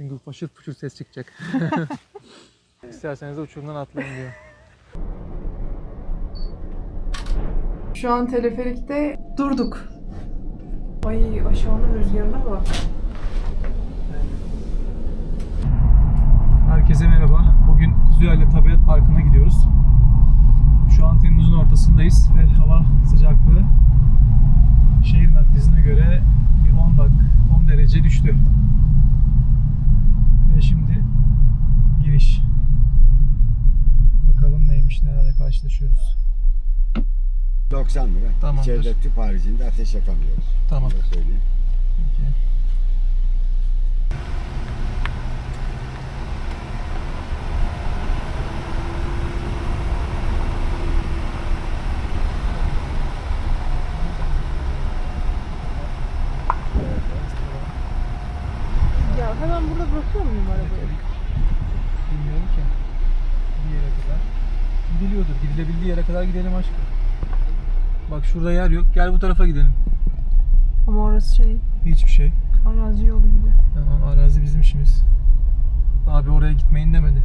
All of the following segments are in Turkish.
Çünkü faşır fuşur ses çıkacak. İsterseniz de uçurumdan atlayın diyor. Şu an teleferikte durduk. Ay aşağının rüzgarına bak. Herkese merhaba. Bugün Kuzuyayla Tabiat Parkı'na gidiyoruz. Şu an Temmuz'un ortasındayız ve hava sıcaklığı şehir merkezine göre bir 10 dak 10 derece düştü. Ve şimdi giriş. Bakalım neymiş, nelerle karşılaşıyoruz. 90 lira. Tamamdır. İçeride tüp haricinde ateş yakamıyoruz. Tamam. Onu da söyleyeyim. Peki. Ya hemen burada bırakıyor muyum arabayı? Bilmiyorum ki. Bir yere kadar. Gidilebildiği yere kadar gidelim aşkım. Bak şurada yer yok. Gel bu tarafa gidelim. Ama orası şey Hiçbir şey. arazi yolu gibi. Tamam arazi bizim işimiz. Abi oraya gitmeyin demedi.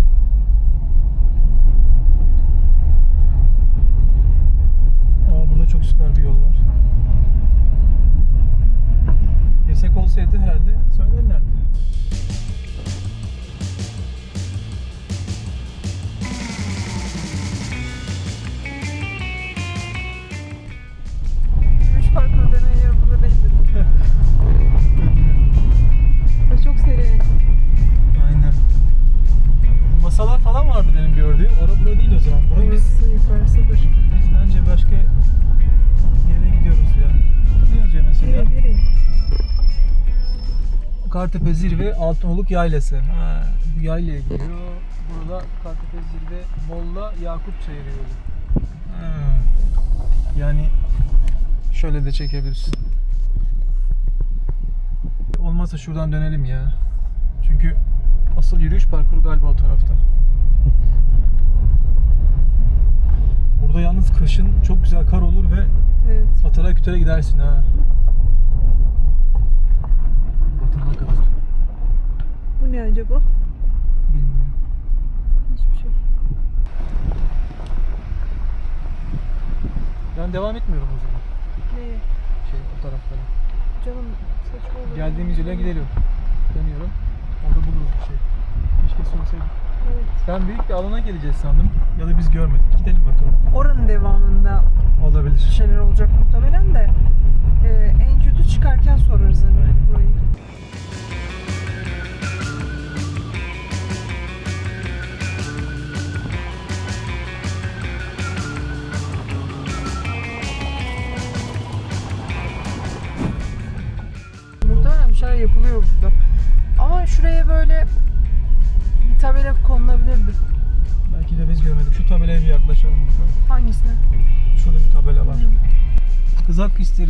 Kartepe Zirve Altınoluk Yaylası. Ha, bu yaylaya gidiyor. Burada Kartepe Zirve Molla Yakup Çayırı yolu. Ha. Yani şöyle de çekebilirsin. Olmazsa şuradan dönelim ya. Çünkü asıl yürüyüş parkuru galiba o tarafta. Burada yalnız kışın çok güzel kar olur ve Evet. Satara kütere gidersin ha. Batana kadar. Ne acaba? Bilmiyorum. Hiçbir şey. Ben devam etmiyorum o zaman. Neye? Şey o taraflara. Canım saçma olur. Geldiğimiz yola gidelim. Dönüyorum. Orada buluruz bir şey. Keşke söyleseydik. Evet. Ben büyük bir alana geleceğiz sandım. Ya da biz görmedik. Gidelim bakalım. Oranın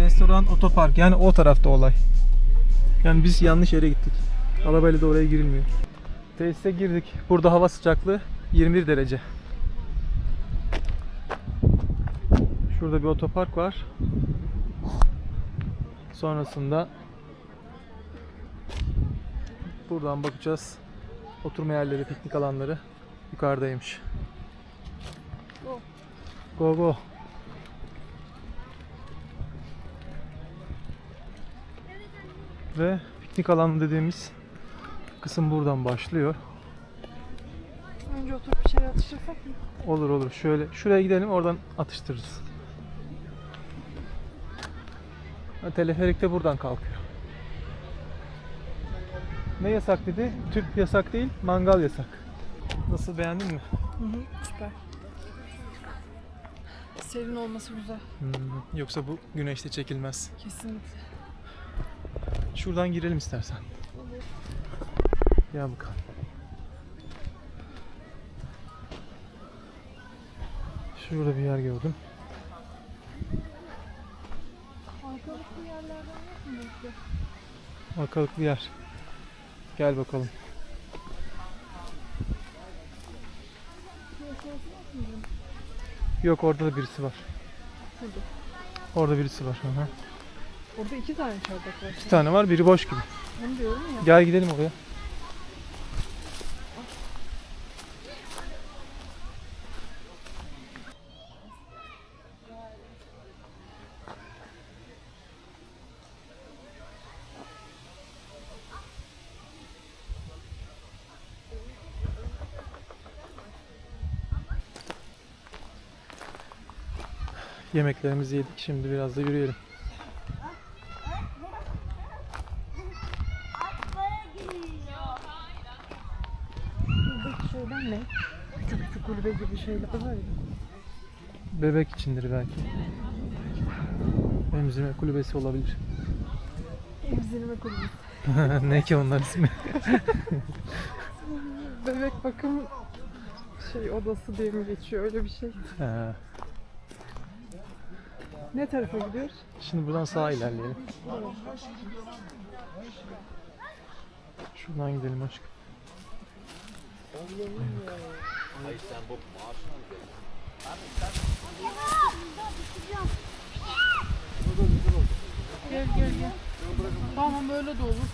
restoran, otopark. Yani o tarafta olay. Yani biz yanlış yere gittik. Arabayla da oraya girilmiyor. Tesise girdik. Burada hava sıcaklığı 21 derece. Şurada bir otopark var. Sonrasında buradan bakacağız. Oturma yerleri, piknik alanları yukarıdaymış. Go. Go go. Ve piknik alanı dediğimiz kısım buradan başlıyor. Önce oturup bir şeyler atıştırsak mı? Olur olur. Şöyle şuraya gidelim oradan atıştırırız. Ha, teleferik de buradan kalkıyor. Ne yasak dedi? Tüp yasak değil, mangal yasak. Nasıl beğendin mi? Hı hı, süper. Serin olması güzel. Hmm, yoksa bu güneşte çekilmez. Kesinlikle. Şuradan girelim istersen. Gel bakalım. Şurada bir yer gördüm. Arkalıklı yerlerden yok mu yoksa? Arkalık bir yer. Gel bakalım. Yok orada da birisi var. Orada birisi var. Hı hı. Orada iki tane çardak var. İki tane var, biri boş gibi. Onu diyorum ya. Gel gidelim oraya. Yemeklerimizi yedik. Şimdi biraz da yürüyelim. Şeyler var ya. Bebek içindir belki. Emzirme kulübesi olabilir. Emzirme kulübesi. ne ki onların ismi? Bebek bakım şey odası diye mi geçiyor öyle bir şey. Ha, Ne tarafa gidiyoruz? Şimdi buradan sağa ilerleyelim. Şuradan gidelim aşkım. Gel gel gel. Tamam öyle de olur.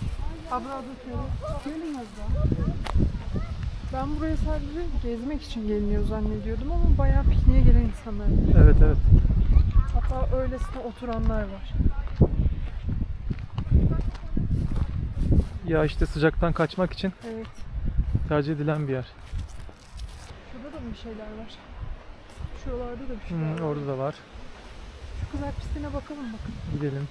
Abla şöyle. Gelin az. Ben buraya sadece gezmek için geliniyor zannediyordum ama bayağı pikniğe gelen insanlar var. Evet evet. Hatta öylesine oturanlar var. Ya işte sıcaktan kaçmak için Evet. Tercih edilen bir yer. Şurada da bir şeyler var. Şuralarda da bir şeyler Hmm, var. orada da var. Şu kızar pistine bakalım bakın. Gidelim.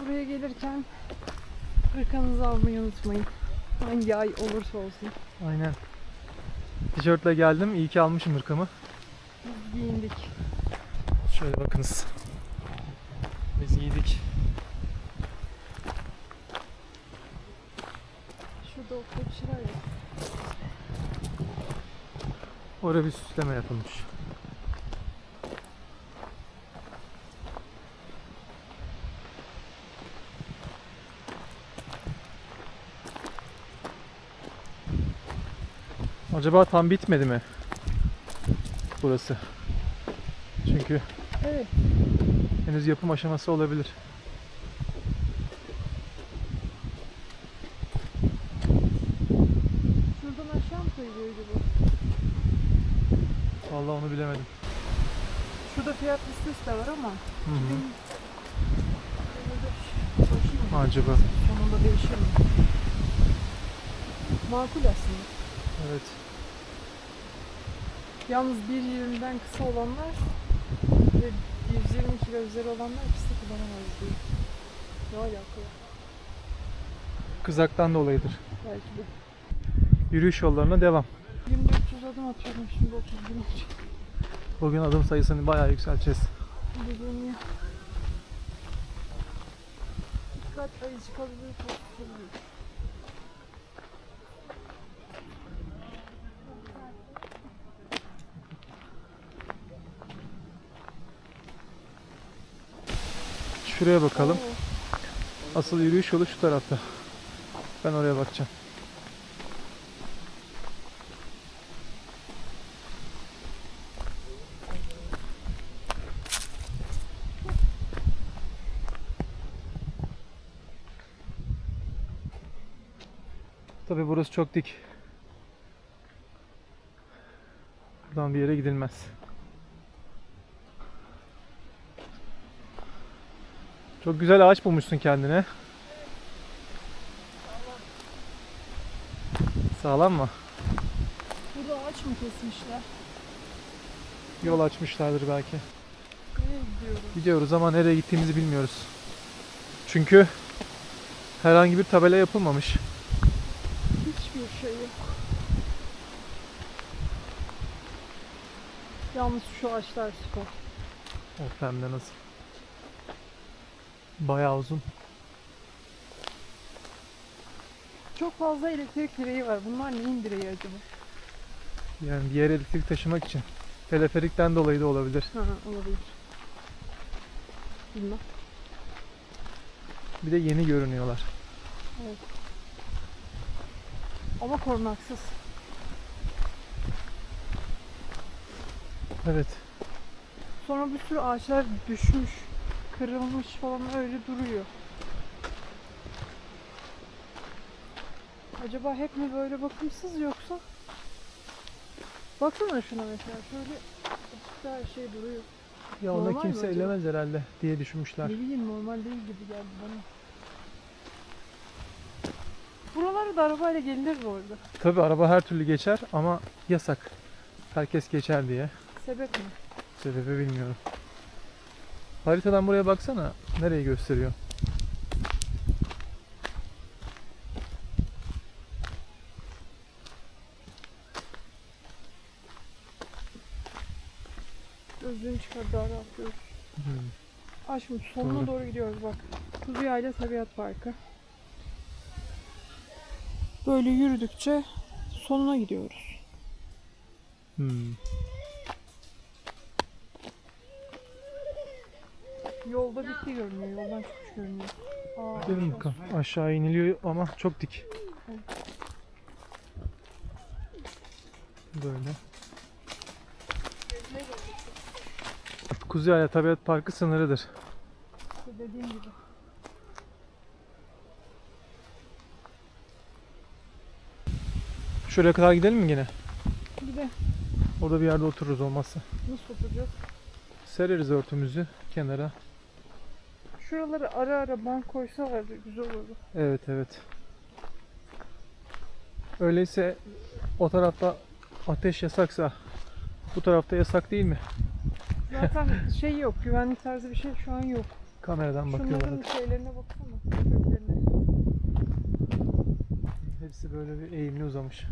Buraya gelirken hırkanızı almayı unutmayın. Hangi ay olursa olsun. Aynen. Tişörtle geldim. İyi ki almışım hırkamı. Biz giyindik. Şöyle bakınız. Biz giydik. Şurada okta bir şeyler bir süsleme yapılmış. Acaba tam bitmedi mi? Burası. Çünkü Evet. henüz yapım aşaması olabilir. Şuradan aşağı mı kayıyor acaba? Vallahi onu bilemedim. Şurada fiyat listesi de var ama Hı hı. Bakayım. Acaba. Sonunda değişir mi? Makul aslında. Evet. Yalnız 1.20'den kısa olanlar ve 120 kilo üzeri olanlar piste kullanamaz diyor. Ne alaka? Kızaktan dolayıdır. Belki de. Yürüyüş yollarına devam. Günde 300 adım atıyorum şimdi 30 bin olacak. Bugün adım sayısını bayağı yükselteceğiz. Dediğim ya. Dikkat ayı çıkabilir, korkutabilir. Şuraya bakalım. Asıl yürüyüş yolu şu tarafta. Ben oraya bakacağım. Tabi burası çok dik. Buradan bir yere gidilmez. Çok güzel ağaç bulmuşsun kendine. Sağlam mı? Burada ağaç mı kesmişler? Yol açmışlardır belki. Nereye gidiyoruz? Gidiyoruz ama nereye gittiğimizi bilmiyoruz. Çünkü herhangi bir tabela yapılmamış. Hiçbir şey yok. Yalnız şu ağaçlar süper. Of hem de nasıl. Bayağı uzun. Çok fazla elektrik direği var. Bunlar neyin direği acaba? Yani bir yere elektrik taşımak için. Teleferikten dolayı da olabilir. Ha, olabilir. Bilmem. Bir de yeni görünüyorlar. Ama korunaksız. Evet. Sonra bir sürü ağaçlar düşmüş, kırılmış falan öyle duruyor. Acaba hep mi böyle bakımsız yoksa? Baksana şuna mesela şöyle her şey duruyor. Ya ona Normal mi kimse acaba? elemez herhalde diye düşünmüşler. Ne bileyim normal değil gibi geldi bana. Buralara da arabayla gelinir bu arada. Tabi araba her türlü geçer ama yasak. Herkes geçer diye. Sebep mi? Sebebi bilmiyorum. Haritadan buraya baksana. Nereyi gösteriyor? Gözlüğünü çıkar daha rahat görürüz. Hmm. Sonuna Doğru. doğru gidiyoruz bak. Kuzu Yayla Tabiat Parkı. Böyle yürüdükçe sonuna gidiyoruz. Hmm. Yolda bitti görünüyor. Yoldan çıkmış görünüyor. Aa, Gidelim aşağı. bakalım. Aşağı iniliyor ama çok dik. Böyle. Kuzeyaya Tabiat Parkı sınırıdır. İşte dediğim gibi. Şuraya kadar gidelim mi? Bir de Orada bir yerde otururuz olmazsa. nasıl oturacağız? Sereriz örtümüzü kenara. Şuraları ara ara bank koysalardı güzel olurdu. Evet evet. Öyleyse o tarafta ateş yasaksa bu tarafta yasak değil mi? Zaten şey yok, güvenlik tarzı bir şey şu an yok. Kameradan bakıyorlar. Şunların şeylerine baksana, köklerine. Hepsi böyle bir eğimli uzamış.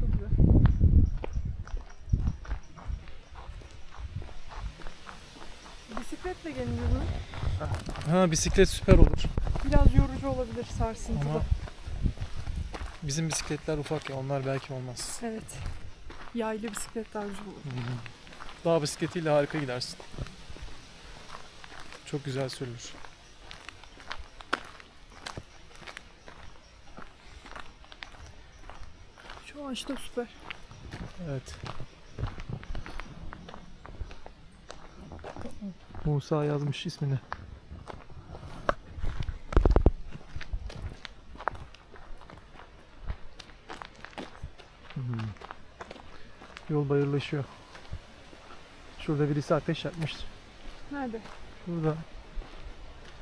Çok güzel. Bisikletle geliniyor mu? Ha bisiklet süper olur. Biraz yorucu olabilir sarsıntılı. Ama bizim bisikletler ufak ya onlar belki olmaz. Evet. Yaylı bisiklet daha güzel olur. Dağ bisikletiyle harika gidersin. Çok güzel sürülür. Şu ağaç da süper. Evet. Musa yazmış ismini. Hmm. Yol bayırlaşıyor. Şurada birisi ateş yakmıştır. Nerede? Şurada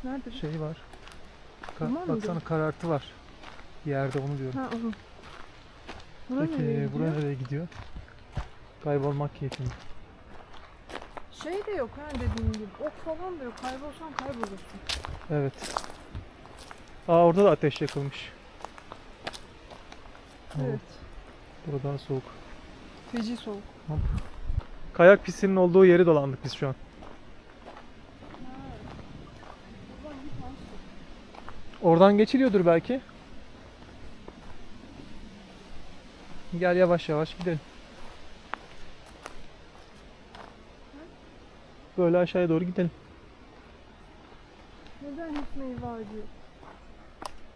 Nerede? şey var. Ka- mı baksana diyor? karartı var. Yerde onu diyorum. Ha onu. Bura Peki nereye buraya gidiyor? nereye gidiyor? Kaybolmak keyfini. Şey de yok ha dediğim gibi. Ok falan da yok. Kaybolsan kaybolursun. Evet. Aa orada da ateş yakılmış. Evet. Burada daha soğuk. Feci soğuk. Kayak pistinin olduğu yeri dolandık biz şu an. Buradan. Oradan geçiliyordur belki. Gel yavaş yavaş gidelim. Böyle aşağıya doğru gidelim. Neden hiç meyve ağacı?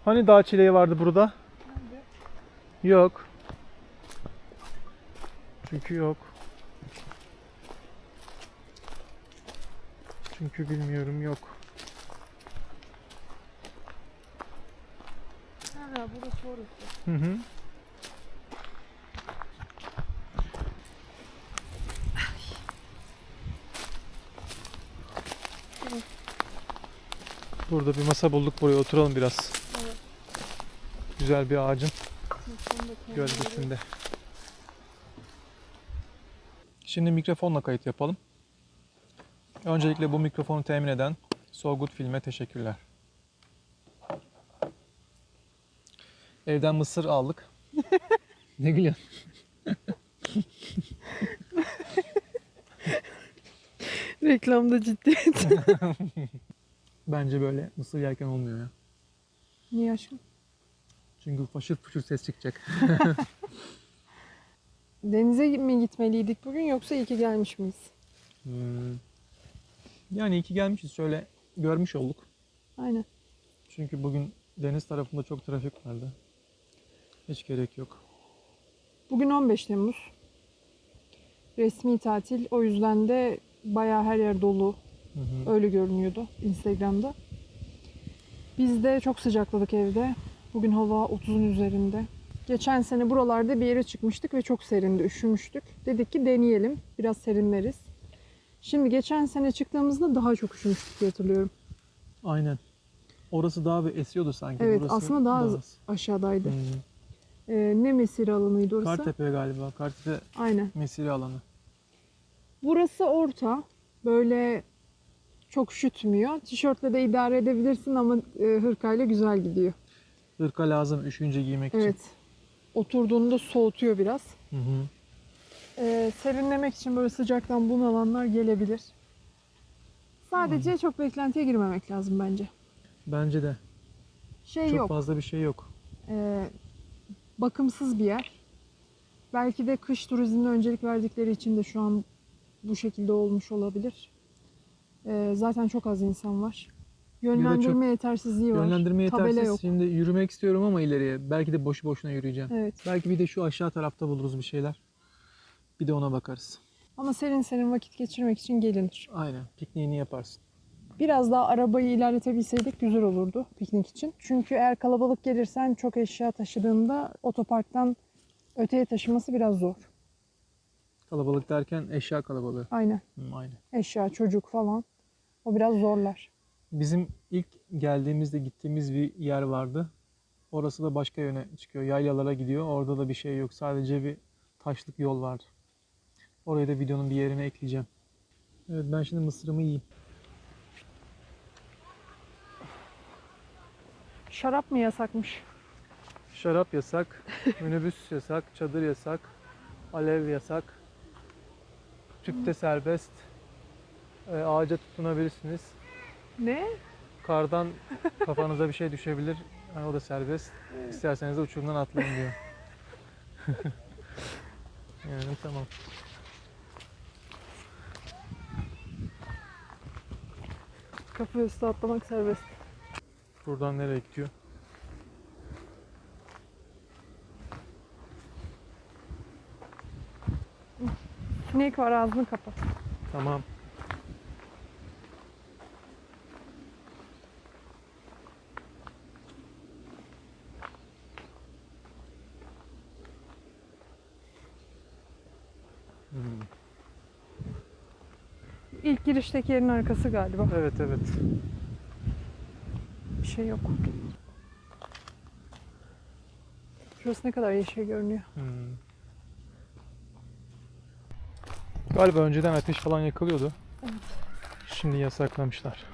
Hani dağ çileği vardı burada? Nerede? Yok. Çünkü yok. Çünkü bilmiyorum yok. Ha burası orası. Hı hı. Burada bir masa bulduk buraya oturalım biraz. Evet. Güzel bir ağacın gölgesinde. Şimdi mikrofonla kayıt yapalım. Öncelikle bu mikrofonu temin eden So Good Film'e teşekkürler. Evden mısır aldık. ne gülüyorsun? Reklamda ciddiyet. Bence böyle mısır yerken olmuyor ya. Niye aşkım? Çünkü faşır fışır ses çıkacak. Denize mi gitmeliydik bugün yoksa iyi ki gelmiş miyiz? Hmm. Yani iyi ki gelmişiz. Şöyle görmüş olduk. Aynen. Çünkü bugün deniz tarafında çok trafik vardı. Hiç gerek yok. Bugün 15 Temmuz. Resmi tatil. O yüzden de bayağı her yer dolu. Hı hı. Öyle görünüyordu Instagram'da. Biz de çok sıcakladık evde. Bugün hava 30'un üzerinde. Geçen sene buralarda bir yere çıkmıştık ve çok serindi, üşümüştük. Dedik ki deneyelim, biraz serinleriz. Şimdi geçen sene çıktığımızda daha çok üşümüştük diye hatırlıyorum. Aynen. Orası daha bir esiyordu sanki. Evet Burası aslında daha az az. aşağıdaydı. Hmm. Ee, ne mesire alanıydı orası? Kartepe galiba. Kartepe Aynen. mesire alanı. Burası orta. Böyle çok üşütmüyor. Tişörtle de idare edebilirsin ama e, hırkayla güzel gidiyor. Hırka lazım üşüyünce giymek için. Evet. Oturduğunda soğutuyor biraz. Hı hı. Ee, serinlemek için böyle sıcaktan bunalanlar gelebilir. Sadece çok beklentiye girmemek lazım bence. Bence de. Şey Çok yok. fazla bir şey yok. e, bakımsız bir yer. Belki de kış turizmine öncelik verdikleri için de şu an bu şekilde olmuş olabilir. E, zaten çok az insan var. Yönlendirme yetersizliği var. Yönlendirme Tabela yetersiz. yok. Şimdi yürümek istiyorum ama ileriye. Belki de boşu boşuna yürüyeceğim. Evet. Belki bir de şu aşağı tarafta buluruz bir şeyler. Bir de ona bakarız. Ama serin serin vakit geçirmek için gelinir. Aynen. Pikniğini yaparsın. Biraz daha arabayı ilerletebilseydik güzel olurdu piknik için. Çünkü eğer kalabalık gelirsen çok eşya taşıdığında otoparktan öteye taşıması biraz zor. Kalabalık derken eşya kalabalığı. Aynen. Hı, aynen. Eşya, çocuk falan. O biraz zorlar. Bizim ilk geldiğimizde gittiğimiz bir yer vardı. Orası da başka yöne çıkıyor. Yaylalara gidiyor. Orada da bir şey yok. Sadece bir taşlık yol vardı. Orayı da videonun bir yerine ekleyeceğim. Evet ben şimdi mısırımı yiyeyim. Şarap mı yasakmış? Şarap yasak, minibüs yasak, çadır yasak, alev yasak, tüpte serbest, e, ağaca tutunabilirsiniz. Ne? Kardan kafanıza bir şey düşebilir, yani o da serbest. İsterseniz de uçurumdan atlayın diyor. yani tamam. Kapı üstü atlamak serbest. Buradan nereye gidiyor? Sinek var ağzını kapat. Tamam. Hmm. İlk girişteki yerin arkası galiba. Evet evet. Bir şey yok. Şurası ne kadar yeşil görünüyor. Hmm. Galiba önceden ateş falan yakılıyordu. Şimdi yasaklamışlar.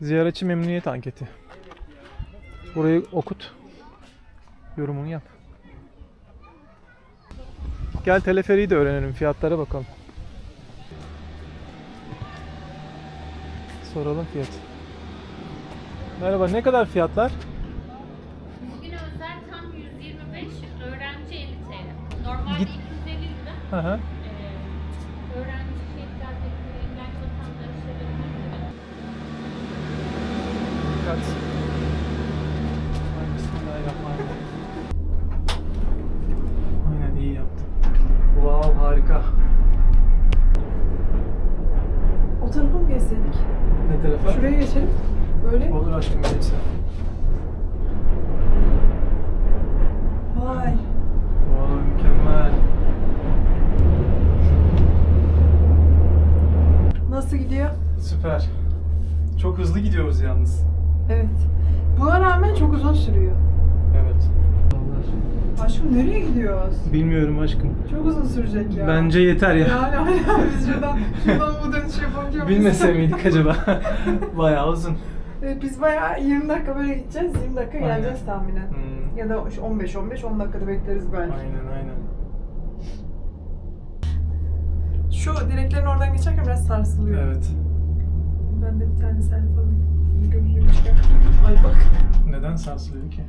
Ziyaretçi memnuniyet anketi. Burayı okut. Yorumunu yap. Gel teleferiği de öğrenelim. Fiyatlara bakalım. Soralım fiyat. Merhaba ne kadar fiyatlar? Bugün özel tam 125, öğrenci 50 TL. Normalde Git- 250 lira. Hı hı. Aşkım nereye gidiyoruz? Bilmiyorum aşkım. Çok uzun sürecek ya. Bence yeter ya. Yani hala biz şuradan, şuradan bu dönüş yapamayacağız. Bilmese miydik acaba? Bayağı uzun. Evet, biz bayağı 20 dakika böyle gideceğiz, 20 dakika Aynen. geleceğiz tahminen. Hmm. Ya da 15-15, 10 dakikada bekleriz belki. Aynen aynen. Şu direklerin oradan geçerken biraz sarsılıyor. Evet. Ben de bir tane selfie alayım. Gözlüğümü çıkartayım. Ay bak. Neden sarsılıyor ki?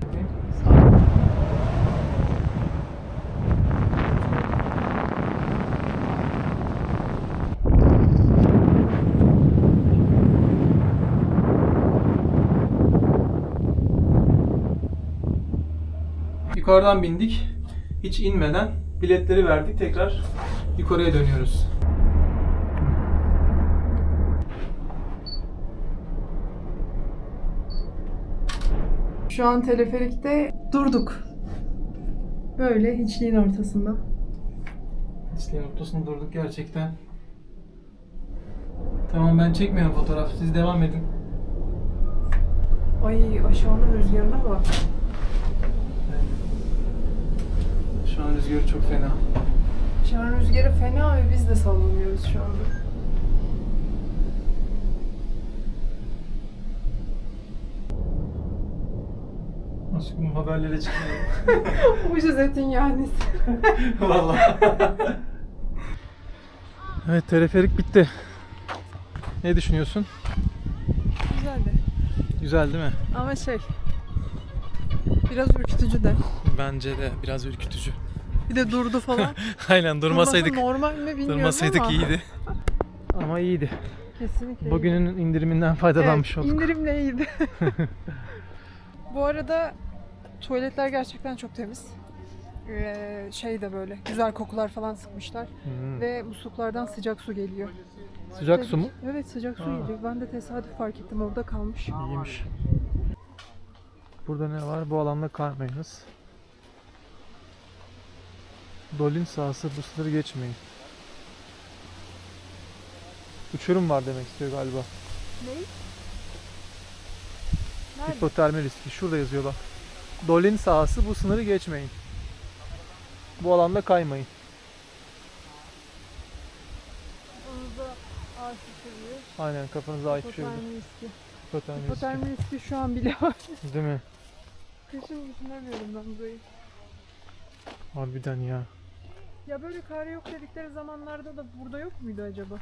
Yukarıdan bindik. Hiç inmeden biletleri verdik. Tekrar yukarıya dönüyoruz. Şu an teleferikte durduk. Böyle hiçliğin ortasında. İsteyen ortasında durduk gerçekten. Tamam ben çekmiyorum fotoğraf. Siz devam edin. Ay aşağının rüzgarına bak. Şu an rüzgarı çok fena. Aşağının rüzgarı fena ve biz de sallanıyoruz şu anda. Aşkım haberlere çıkmıyor. Ucuz etin yani. Vallahi. evet teleferik bitti. Ne düşünüyorsun? Güzeldi. Güzel değil mi? Ama şey biraz ürkütücü de. Bence de biraz ürkütücü. Bir de durdu falan. Aynen durmasaydık. Durması normal mi bilmiyorum Durmasaydık ama. iyiydi. Ama iyiydi. Kesinlikle. Bugünün indiriminden faydalanmış evet, olduk. indirimle iyiydi. Bu arada tuvaletler gerçekten çok temiz. Ee, şey de böyle güzel kokular falan sıkmışlar Hmm. ve musluklardan sıcak su geliyor. Sıcak su mu? Evet sıcak su Aa. geliyor. Ben de tesadüf fark ettim orada kalmış. İyiymiş. Burada ne var? Bu alanda kaymayınız. Dolin sahası bu sınırı geçmeyin. Uçurum var demek istiyor galiba. Ne? Nerede? Hipotermi riski. Şurada yazıyor bak. Dolin sahası bu sınırı geçmeyin. Bu alanda kaymayın. Yanınızda ağaç düşürüyor. Aynen kafanıza şey yok. Hipotermi riski. Hipotermi riski. Hipotermi riski şu an bile var. Değil mi? Kışın düşünemiyorum ben burayı. Harbiden ya. Ya böyle kar yok dedikleri zamanlarda da burada yok muydu acaba?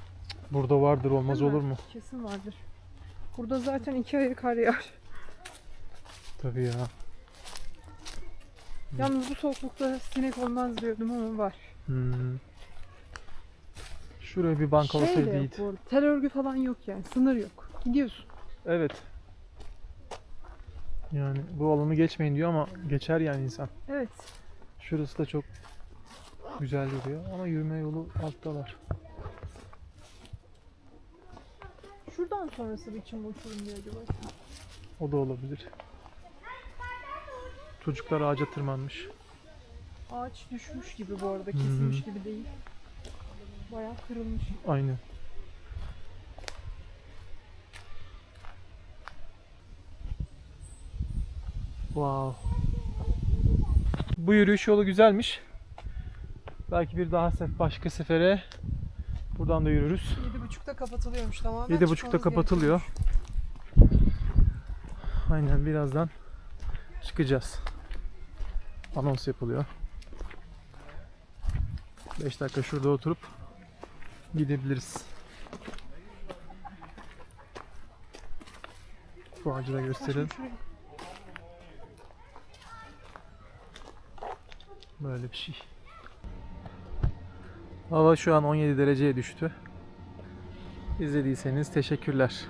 Burada vardır olmaz Değil mi? olur mu? Kesin vardır. Burada zaten iki ay kar yağar. Tabii ya. Yalnız bu soğuklukta sinek olmaz diyordum ama var. Hmm. Şuraya bir banka şey de olsaydı yok iyiydi. bu arada. Tel örgü falan yok yani. Sınır yok. Gidiyorsun. Evet. Yani bu alanı geçmeyin diyor ama geçer yani insan. Evet. Şurası da çok güzel duruyor ama yürüme yolu alttalar. Şuradan sonrası biçim uçurum diye acaba. O da olabilir. Çocuklar ağaca tırmanmış. Ağaç düşmüş gibi bu arada. Kesilmiş gibi değil. Bayağı kırılmış. Aynen. Wow. Bu yürüyüş yolu güzelmiş. Belki bir daha sef başka sefere buradan da yürürüz. 7.30'da kapatılıyormuş tamamen. 7.30'da çıkmamız kapatılıyor. Aynen birazdan çıkacağız. Anons yapılıyor. 5 dakika şurada oturup gidebiliriz. Bu ağacı da gösterelim. gerekiyor. Böyle bir şey. Hava şu an 17 dereceye düştü. İzlediyseniz teşekkürler.